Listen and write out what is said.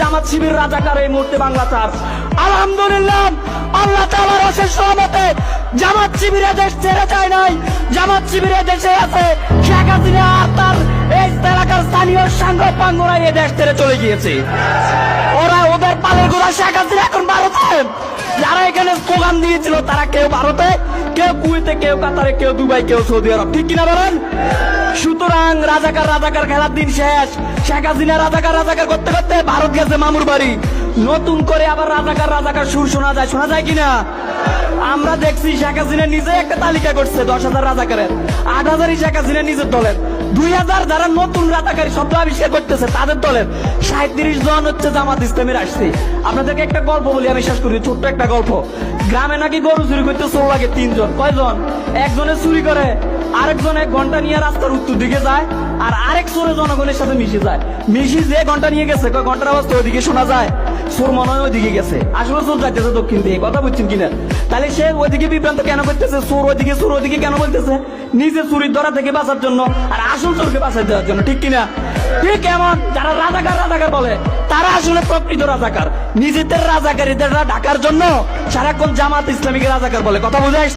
জামাত শিবির রাজাকার এই মুহূর্তে বাংলা চার আলহামদুলিল্লাহ, আল্লাহ রহমতে জামাত শিবিরে দেশ ছেড়ে যায় নাই। জামাত শিবিরে দেশে আছে শেখ হাসিনা আর তার এই এলাকার স্থানীয় পাঙ্গরা এই দেশ ছেড়ে চলে গিয়েছে। ওরা ওদের পালের গোড়া শেখ হাসিনা এখন ভারতে। যারা এখানে স্লোগান দিয়েছিল তারা কেউ ভারতে, কেউ কুয়েতে, কেউ কাতারে, কেউ দুবাই, কেউ সৌদি আরব। ঠিক কিনা বলেন? সুতরাং রাজাকার রাজাকার খেলার দিন শেষ। শেখ হাসিনা রাজাকার রাজাকার করতে করতে ভারত গেছে মামুর বাড়ি। নতুন করে আবার রাজাকার রাজাকার সুর শোনা যায় শোনা যায় কিনা? আমরা দেখছি শেখ হাসিনা নিজে একটা তালিকা করছে, দশ হাজার রাজাকারের। আট হাজারই শেখ হাসিনা নিজের দলের। দুই হাজার যারা নতুন রাজাকারী শব্দ আবিষ্কার করতেছে, তাদের দলের। সাঁত্রিশ জন হচ্ছে জামাত ইসলামের আসছে। আপনাদেরকে একটা গল্প বলি, আমি শেষ করি, ছোট্ট একটা গল্প। গ্রামে নাকি গরু চুরি করতে চোর লাগে তিনজন। কয়জন? একজনে চুরি করে আরেকজন এক ঘণ্টা নিয়ে রাস্তার উত্তর দিকে যায় আর আরেক চোরে জনগণের সাথে মিশে যায়। মিশি যে ঘণ্টা নিয়ে গেছে, কয় ঘণ্টার আওয়াজ তো ওইদিকে শোনা যায়। চোর মনে হয় ওইদিকে গেছে। আসলে চোর যাইতেছে দক্ষিণ দিকে, কথা বুঝছেন কিনা? তাহলে সে ওইদিকে বিভ্রান্ত কেন করতেছে? চোর ওইদিকে চোর ওইদিকে কেন বলতেছে? নিজে চুরির ধরা থেকে বাঁচার জন্য আর আসল চোরকে বাঁচাই দেওয়ার জন্য, ঠিক কিনা? ঠিক এমন যারা রাজাকার রাজাকার বলে, তারা আসলে প্রকৃত রাজাকার। নিজেদের রাজাকারীদের ঢাকার জন্য সারাক্ষণ জামাত ইসলামীকে রাজাকার বলে, কথা বুঝাই